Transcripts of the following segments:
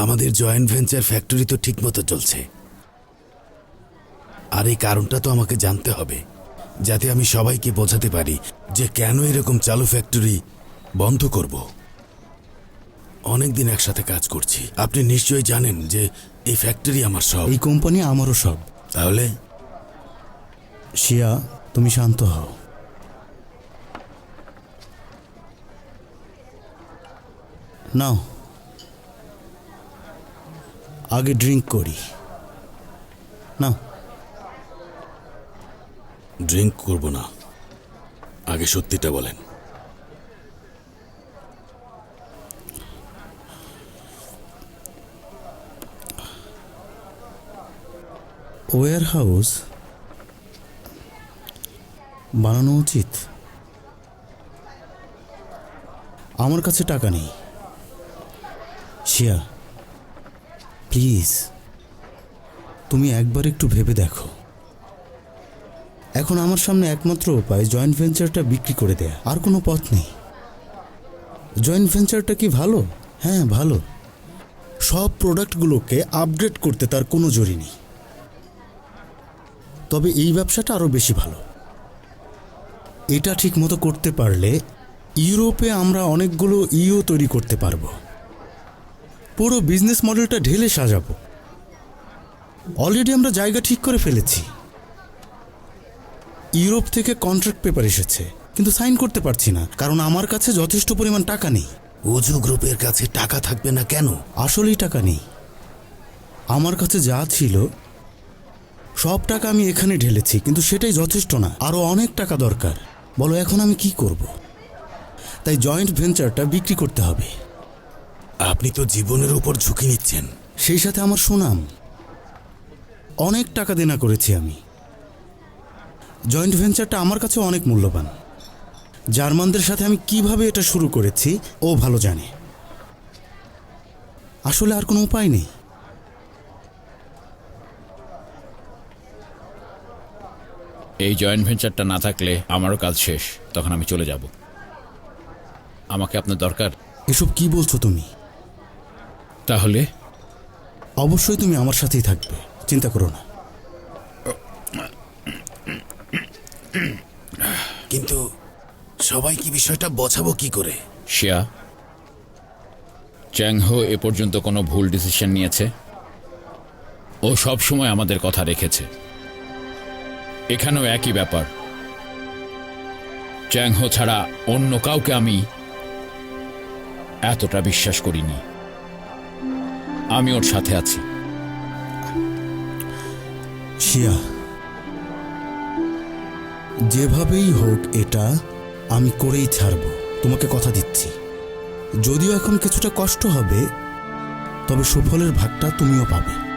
আমাদের joint venture factory তো ঠিকমতো চলছে। আর এই কারণটা তো আমাকে জানতে হবে যাতে আমি সবাইকে বোঝাতে পারি যে কেন এরকম চালু ফ্যাক্টরি বন্ধ করব। অনেকদিন একসাথে কাজ করছি। আপনি নিশ্চয়ই জানেন যে এই ফ্যাক্টরি আমার সব। এই কোম্পানি আমারও সব। তাহলে? শিয়া তুমি শান্ত হও। নাও। আগে ড্রিঙ্ক করি। না ড্রিঙ্ক করব না। আগে সত্যিটা বলেন। ওয়ার হাউস বানানো উচিত। আমার কাছে টাকা নেই। শিয়া প্লিজ, তুমি একবার একটু ভেবে দেখো। এখন আমার সামনে একমাত্র উপায় জয়েন্ট ভেঞ্চারটা বিক্রি করে দেয়া। আর কোনো পথ নেই। জয়েন্ট ভেঞ্চারটা কি ভালো? হ্যাঁ ভালো। সব প্রোডাক্টগুলোকে আপগ্রেড করতে তার কোনো জড়ি নেই। তবে এই ব্যবসাটা আরও বেশি ভালো। এটা ঠিক মতো করতে পারলে ইউরোপে আমরা অনেকগুলো ইও তৈরি করতে পারব। পুরো বিজনেস মডেলটা ঢেলে সাজাবো। অলরেডি আমরা জায়গা ঠিক করে ফেলেছি। ইউরোপ থেকে কন্ট্রাক্ট পেপার এসেছে কিন্তু সাইন করতে পারছি না কারণ আমার কাছে যথেষ্ট পরিমাণ টাকা নেই। উজু গ্রুপের কাছে টাকা থাকবে না কেন? আসলেই টাকা নেই। আমার কাছে যা ছিল সব টাকা আমি এখানে ঢেলেছি কিন্তু সেটাই যথেষ্ট না আরও অনেক টাকা দরকার। বলো এখন আমি কি করব? তাই জয়েন্ট ভেঞ্চারটা বিক্রি করতে হবে। আপনি তো জীবনের উপর ঝুঁকি নিচ্ছেন। সেই সাথে আমার সুনাম। অনেক টাকা দেনা করেছি আমি। জয়েন্ট ভেঞ্চারটা আমার কাছে অনেক মূল্যবান। জার্মানদের সাথে আমি কীভাবে এটা শুরু করেছি ও ভালো জানে। আসলে আর কোনো উপায় নেই। এই জয়েন্ট ভেঞ্চারটা না থাকলে আমারও কাজ শেষ তখন আমি চলে যাব। আমাকে আপনার দরকার। এসব কি বলছো তুমি? তাহলে? অবশ্যই তুমি আমার সাথেই থাকবে চিন্তা করো না। কিন্তু সবাই কি বিষয়টা বোঝাবো কি করে? শিয়া চ্যাংহো এ পর্যন্ত কোনো ভুল ডিসিশন নিয়েছে? ও সব সময় আমাদের কথা রেখেছে। এখানেও একই ব্যাপার। চ্যাংহো ছাড়া অন্য কাউকে আমি এতটা বিশ্বাস করিনি। আমি ওর সাথে আছি। শিয়া, যেভাবেই হোক এটা আমি করেই ছাড়ব। তোমাকে কথা দিচ্ছি। যদিও এখন কিছুটা কষ্ট হবে, তবে সুফলের ভাগটা তুমিও পাবে।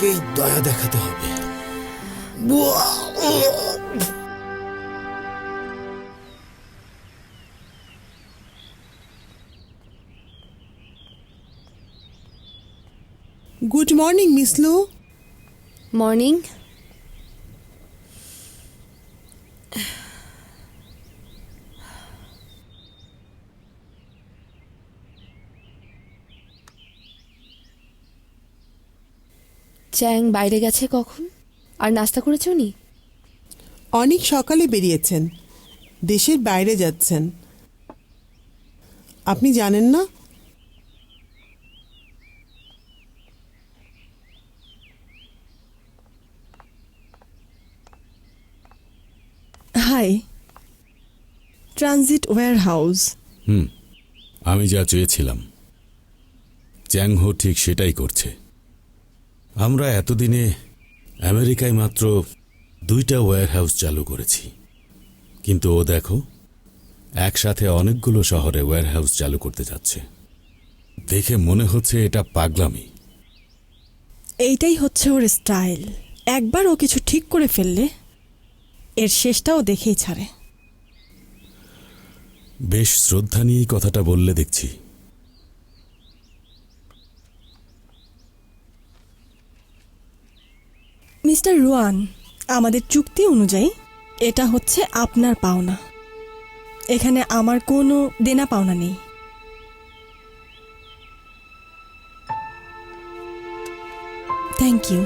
সবাইকেই দয়া দেখাতে হবে। Good morning miss Lu morning Chang বাইরে গেছে কখন? আর নাস্তা করেছ নি অনেক সকালে বেরিয়েছেন। দেশের বাইরে যাচ্ছেন। আপনি জানেন না? হাই। ট্রানজিট ওয়্যার হাউস হুম আমি যা চেয়েছিলাম। চ্যাং হো ঠিক সেটাই করছে। আমরা এতদিনে আমেরিকায় মাত্র দুইটা ওয়্যার হাউস চালু করেছি। কিন্তু ও দেখো একসাথে অনেকগুলো শহরে ওয়্যার হাউস চালু করতে যাচ্ছে। দেখে মনে হচ্ছে এটা পাগলামি। এইটাই হচ্ছে ওর স্টাইল একবার ও কিছু ঠিক করে ফেললে এর শেষটাও দেখেই ছাড়ে। বেশ শ্রদ্ধা নিয়েই কথাটা বললে দেখছি। মিস্টার রুয়ান, আমাদের চুক্তি অনুযায়ী এটা হচ্ছে আপনার পাওনা। এখানে আমার কোনো দেনা পাওনা নেই। থ্যাংক ইউ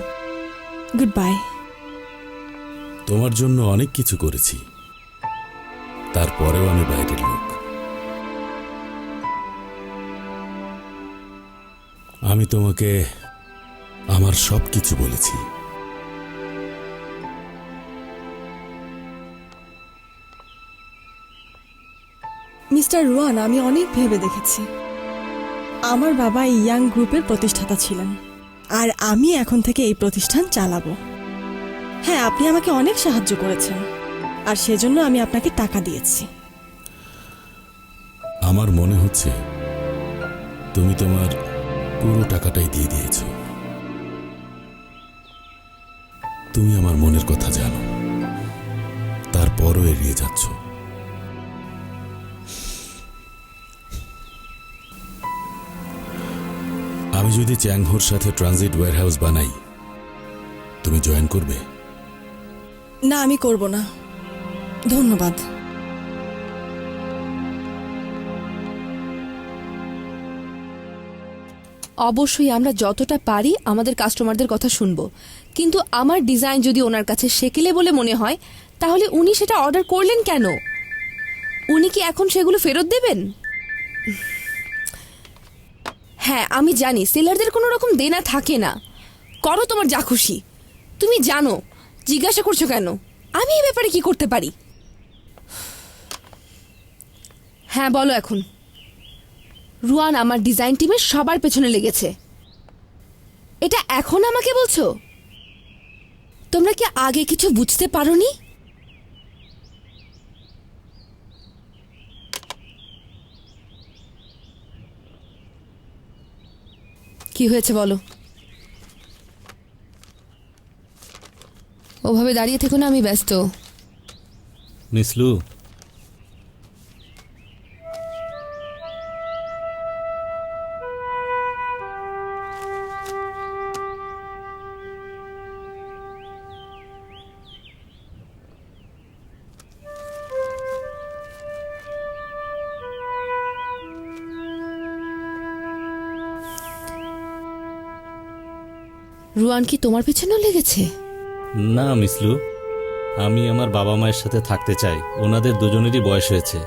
গুড বাই তোমার জন্য অনেক কিছু করেছি। তারপরেও আমি বাইরের লোক। আমি তোমাকে আমার সব কিছু বলেছি। মিস্টার রুয়ান আমি অনেক ভেবে দেখেছি। আমার বাবা ইয়াং গ্রুপের প্রতিষ্ঠাতা ছিলেন। আর আমি এখন থেকে এই প্রতিষ্ঠান চালাবো। হ্যাঁ আপনি আমাকে অনেক সাহায্য করেছেন। আর সেজন্য আমি আপনাকে টাকা দিয়েছি। আমার মনে হচ্ছে তুমি তোমার পুরো টাকাটাই দিয়ে দিয়েছ। তুমি আমার মনের কথা জানো। তারপরও এড়িয়ে যাচ্ছ। আমি যদি চ্যাংহোর সাথে ট্রানজিট ওয়্যারহাউস বানাই, তুমি জয়েন করবে? না, আমি করব না। ধন্যবাদ। অবশ্যই আমরা যতটা পারি আমাদের কাস্টমারদের কথা শুনব। কিন্তু আমার ডিজাইন যদি ওনার কাছে সেকেলে বলে মনে হয়, তাহলে উনি সেটা অর্ডার করলেন কেন? উনি কি এখন সেগুলো ফেরত দেবেন? হ্যাঁ আমি জানি, সেলারদের কোনো রকম দেনা থাকে না। করো তোমার যা খুশি। তুমি জানো, জিজ্ঞাসা করছ কেন? আমি এই ব্যাপারে কি করতে পারি? হ্যাঁ বলো এখন। রুয়ান, আমার ডিজাইন টিমের সবার পেছনে লেগেছে। এটা এখন আমাকে বলছো? তোমরা কি আগে কিছু বুঝতে পারোনি? কি হয়েছে বলো? ওভাবে দাঁড়িয়ে থেকো না আমি ব্যস্ত। মিসলু রুয়ান কি তোমার পেছনেও লেগেছে? না মিসলু আমি আমার বাবা মায়ের সাথে থাকতে চাই। ওনাদের দুজনেরই বয়স হয়েছে।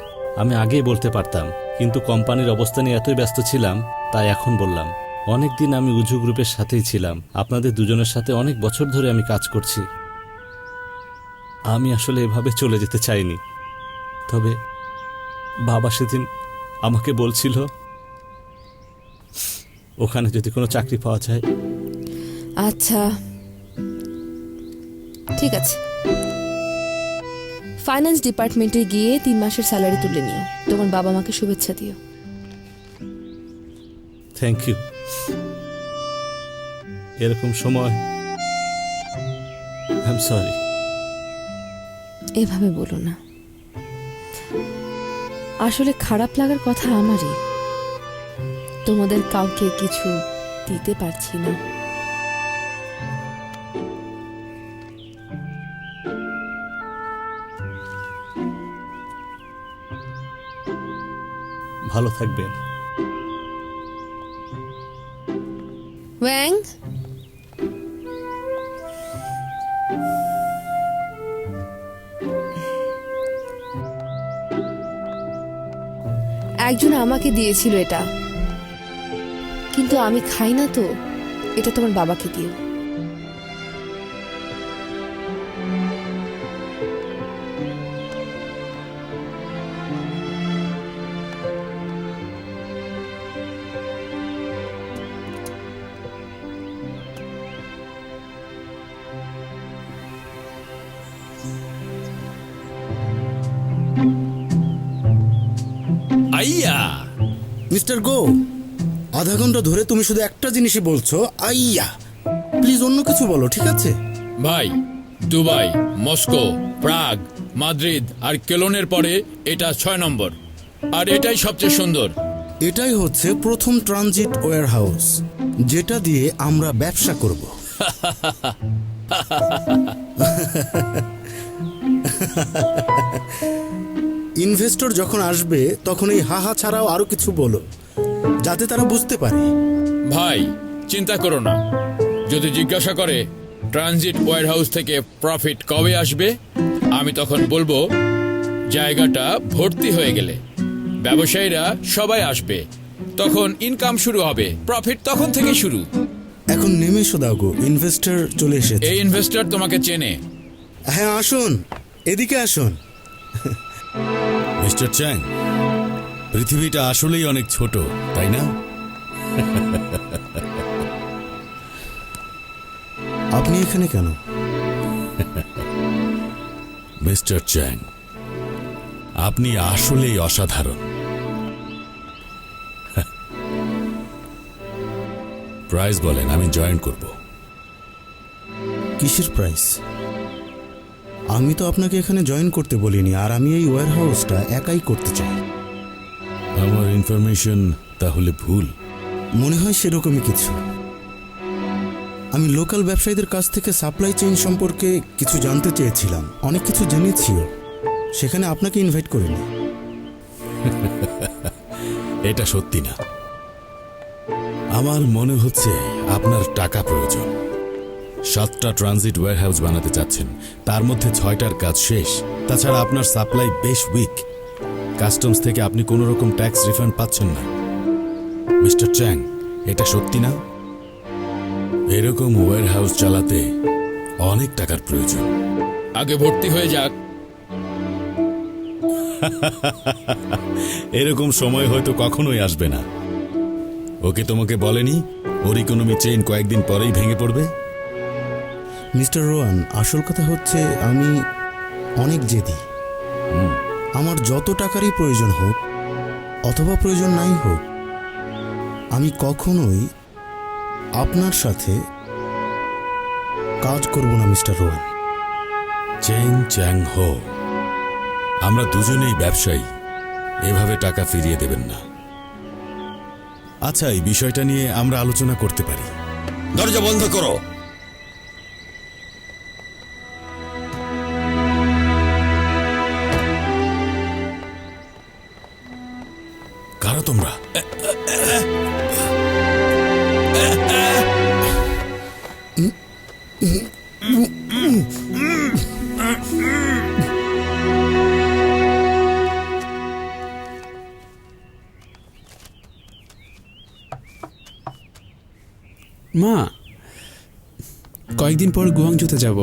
আমি আগেই বলতে পারতাম, কিন্তু কোম্পানির অবস্থা নিয়ে এতই ব্যস্ত ছিলাম, তাই এখন বললাম, অনেক দিন আমি উজু গ্রুপের সাথেই ছিলাম। আপনাদের দুজনের সাথে অনেক বছর ধরে আমি কাজ করছি। আমি আসলে এভাবে চলে যেতে চাইনি। তবে বাবা সেদিন আমাকে বলছিল, ওখানে যদি কোনো চাকরি পাওয়া যায় আচ্ছা। ঠিক আছে। ফাইন্যান্স ডিপার্টমেন্টে গিয়ে তিন মাসের স্যালারি তুলে নিও। তোমার বাবা মাকে শুভেচ্ছা দিও। থ্যাংক ইউ এরকম সময় আই এম সরি এভাবে বলো না। আসলে খারাপ লাগার কথা আমারই। তোমাদের কাউকে কিছু দিতে পারছি না। ভালো থাকবেন। একজন আমাকে দিয়েছিল এটা। কিন্তু আমি খাই না তো, এটা তোমার বাবাকে দিও। আধা ঘণ্টা ধরে তুমি শুধু একটা জিনিসই বলছো আইয়া। প্লিজ অন্য কিছু বলো ঠিক আছে? ভাই দুবাই মস্কো প্রাগ মাদ্রিদ আর কেলনের পরে এটা ছয় নম্বর। আর এটাই সবচেয়ে সুন্দর। এটাই হচ্ছে প্রথম ট্রানজিট ওয়্যার হাউস যেটা দিয়ে আমরা ব্যবসা করব। ইনভেস্টর যখন আসবে তখন এই হাহা ছাড়াও আরও কিছু বলো। যাতে তারা বুঝতে পারে। ভাই চিন্তা করো না। যদি জিজ্ঞাসা করে ট্রানজিট ওয়ার হাউস থেকে প্রফিট কবে আসবে? আমি তখন বলব জায়গাটা ভর্তি হয়ে গেলে। ব্যবসায়ীরা সবাই আসবে। তখন ইনকাম শুরু হবে। প্রফিট তখন থেকে শুরু। এখন নেমে এসো দাওগো ইনভেস্টর চলে এসেছে। এই ইনভেস্টর তোমাকে চেনে। হ্যাঁ আসুন। এদিকে আসুন। মিস্টার চ্যাং পৃথিবীটা আসলেই অনেক ছোট তাই না? আপনি এখানে কেন? মিস্টার চ্যাং আপনি আসলেই অসাধারণ। প্রাইস বলেন আমি জয়েন করব। কিসের প্রাইস? আমি তো আপনাকে এখানে জয়েন করতে বলিনি আর আমি এই ওয়্যার হাউসটা একাই করতে চাই। আমার ইনফরমেশন তাহলে ভুল। মনে হয় সেরকমই কিছু। আমি লোকাল ব্যবসায়ীদের কাছ থেকে সাপ্লাই চেইন সম্পর্কে কিছু জানতে চেয়েছিলাম। অনেক কিছু জেনেছিও সেখানে আপনাকে ইনভাইট করিনি এটা সত্যি না। আমার মনে হচ্ছে আপনার টাকা প্রয়োজন। সাতটা ট্রানজিট ওয়্যারহাউস বানাতে চাচ্ছেন। তার মধ্যে ছয়টার কাজ শেষ। তাছাড়া আপনার সাপ্লাই বেশ উইক কাস্টমস থেকে আপনি কোনো রকম ট্যাক্স রিফান্ড পাচ্ছেন না। মিস্টার চ্যাং এটা সত্যি না? এরকম ওয়ার ওয়্যারহাউস চালাতে অনেক টাকার প্রয়োজন। আগে ভর্তি হয়ে যাক। এরকম সময় হয়তো কখনোই আসবে না। ওকে তোমাকে বলেনি? ওর ইকোনমি চেইন কয়েকদিন পরেই ভেঙে পড়বে? মিস্টার রোয়ান আসল কথা হচ্ছে আমি অনেক জেদি। আমার যত টাকারই প্রয়োজন হোক, অথবা প্রয়োজন নাই হোক, আমি কখনোই আপনার সাথে কাজ করব না, মিস্টার রোয়ান চেং চ্যাং হো। আমরা দুজনেই ব্যবসায়ী। এভাবে টাকা ফিরিয়ে দেবেন না। আচ্ছা এই বিষয়টা নিয়ে আমরা আলোচনা করতে পারি। দরজা বন্ধ কারা। মা, কয়েকদিন পর গুয়াংজুতে যাব।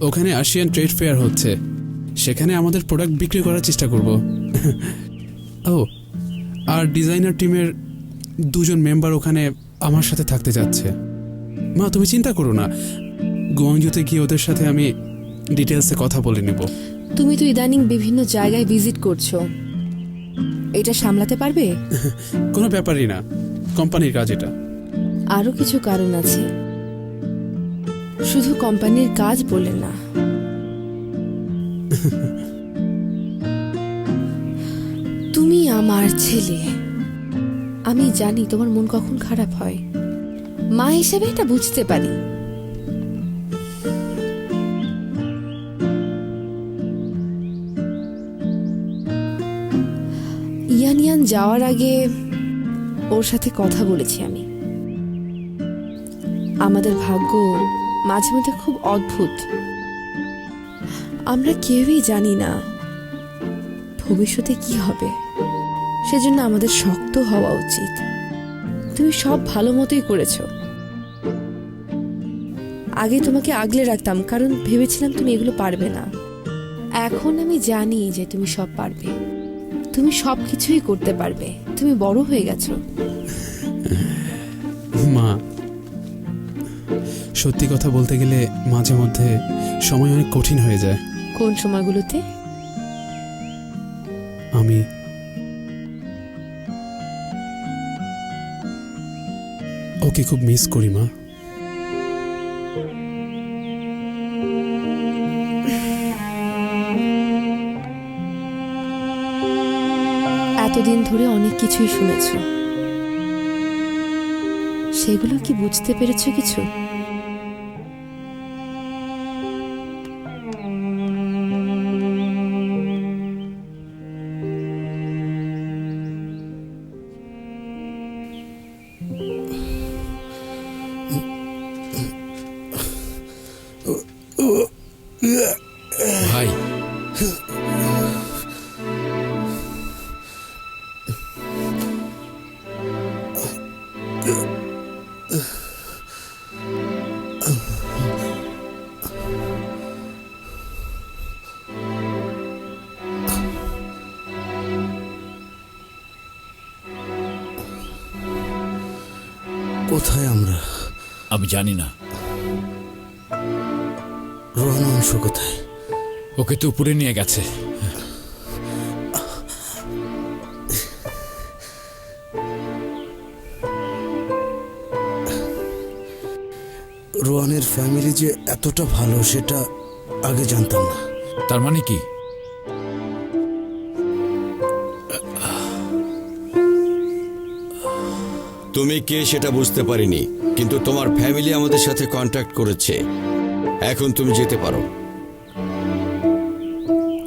ওখানে আসিয়ান ট্রেড ফেয়ার হচ্ছে। সেখানে আমাদের প্রোডাক্ট বিক্রি করার চেষ্টা করব। ও, আর ডিজাইনার টিমের দুজন মেম্বার ওখানে আমার সাথে থাকতে যাচ্ছে। মা, তুমি চিন্তা করো না। গোয়াংজুতে গিয়ে ওদের সাথে আমি ডিটেলসে কথা বলে নেব। তুমি তো ইদানিং বিভিন্ন জায়গায় ভিজিট করছ। এটা সামলাতে পারবে? কোনো ব্যাপারই না। কোম্পানির কাজ এটা। আরও কিছু কারণ আছে। শুধু কোম্পানির কাজ বলে না। তুমি আমার ছেলে। আমি জানি তোমার মন কখন খারাপ হয়। মা হিসেবে এটা বুঝতে পারি। যাওয়ার আগে ওর সাথে কথা বলেছি আমি। আমাদের ভাগ্য মাঝে মধ্যে খুব অদ্ভুত। আমরা কেউই জানি না ভবিষ্যতে কি হবে। সেজন্য আমাদের শক্ত হওয়া উচিত। তুমি সব ভালো মতোই করেছ। আগে তোমাকে আগলে রাখতাম, কারণ ভেবেছিলাম তুমি এগুলো পারবে না। এখন আমি জানি যে তুমি সব পারবে। তুমি সব কিছুই করতে পারবে। তুমি বড় হয়ে গেছো। মা সত্যি কথা বলতে গেলে মাঝে মধ্যে সময় অনেক কঠিন হয়ে যায়। কোন সময়গুলোতে? আমি ওকে খুব মিস করি মা। অনেক কিছুই শুনেছ। সেগুলো কি বুঝতে পেরেছ কিছু? আমি জানি না। রোহান অংশ কোথায়? ওকে তো উপরে নিয়ে গেছে। রোহানের ফ্যামিলি যে এতটা ভালো সেটা আগে জানতাম না। তার মানে কি? তুমি কে সেটা বুঝতে পারিনি কিন্তু তোমার ফ্যামিলি আমাদের সাথে কন্ট্যাক্ট করেছে। এখন তুমি যেতে পারো।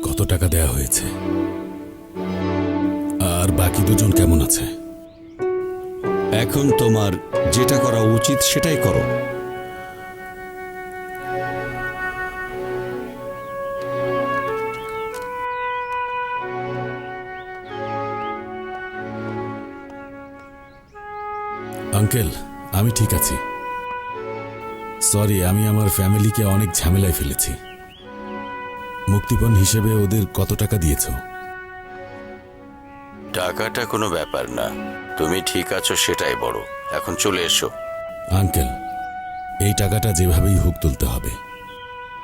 কত টাকা দেয়া হয়েছে? আর বাকি দুজন কেমন আছে? এখন তোমার যেটা করা উচিত সেটাই করো। আঙ্কেল আমি ঠিক আছি। সরি আমি আমার ফ্যামিলিকে অনেক ঝামেলায় ফেলেছি। মুক্তিপণ হিসেবে ওদের কত টাকা দিয়েছ? টাকাটা কোনো ব্যাপার না। তুমি ঠিক আছো সেটাই বড়। এখন চলে এসো। আঙ্কেল এই টাকাটা যেভাবেই হোক তুলতে হবে।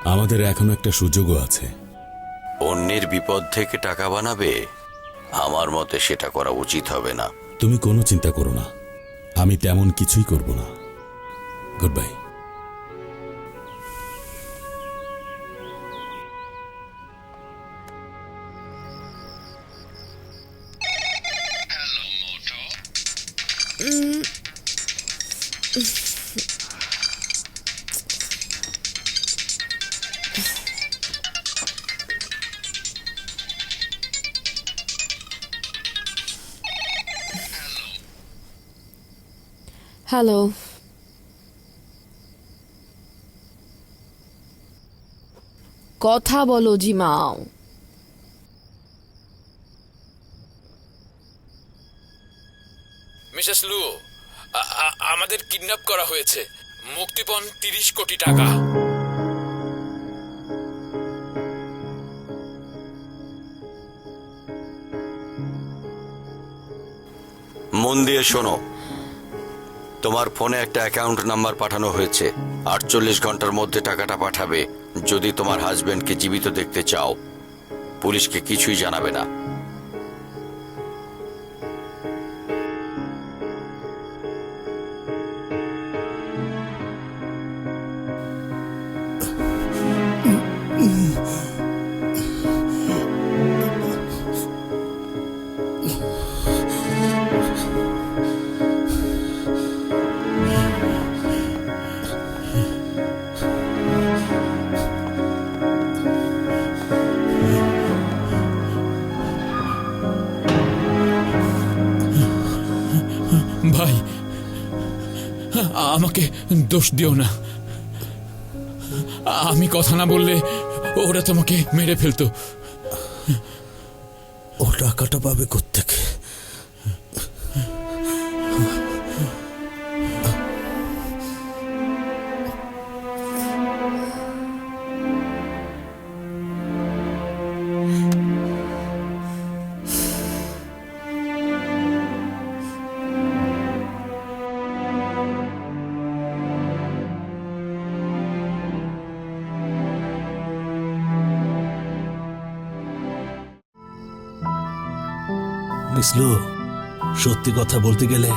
আমাদের এখনও একটা সুযোগও আছে। অন্যের বিপদ থেকে টাকা বানাবে? আমার মতে সেটা করা উচিত হবে না। তুমি কোনো চিন্তা করো না। আমি তেমন কিছুই করব না। গুড বাই হ্যালো কথা বলো জিমাও। মিসেস লু আমাদের কিডন্যাপ করা হয়েছে। মুক্তিপণ তিরিশ কোটি টাকা। মন দিয়ে শোনো। তোমার ফোনে একটা অ্যাকাউন্ট নাম্বার পাঠানো হয়েছে। আটচল্লিশ ঘণ্টার মধ্যে টাকাটা পাঠাবে। যদি তোমার হাজবেন্ডকে জীবিত দেখতে চাও, পুলিশকে কিছুই জানাবে না। আমাকে দোষ দিও না। আমি কথা না বললে ওরা তোমাকে মেরে ফেলতো। ও টাকাটা পাবে কোত্থেকে? মিসলু সত্যি কথা বলতে গেলে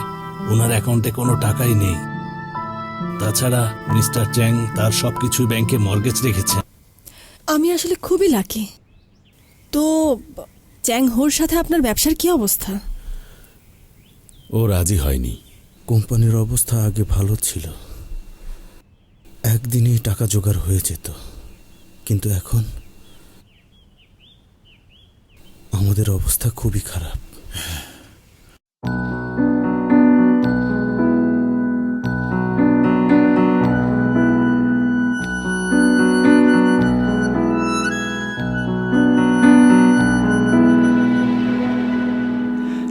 ওনার অ্যাকাউন্টে কোনো টাকাই নেই। তাছাড়া মিস্টার চ্যাং তার সব সবকিছু ব্যাংকে মর্গেজ রেখেছে আমি আসলে খুবই লাকি তো চ্যাং হোর সাথে আপনার ব্যবসার কি অবস্থা? ও রাজি হয়নি। কোম্পানির অবস্থা আগে ভালো ছিল। একদিনেই টাকা জোগাড় হয়ে যেত। কিন্তু এখন আমাদের অবস্থা খুবই খারাপ “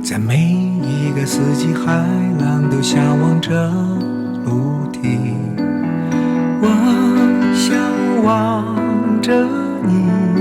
在每一个四季，海浪都向往着陆地。我向往着你，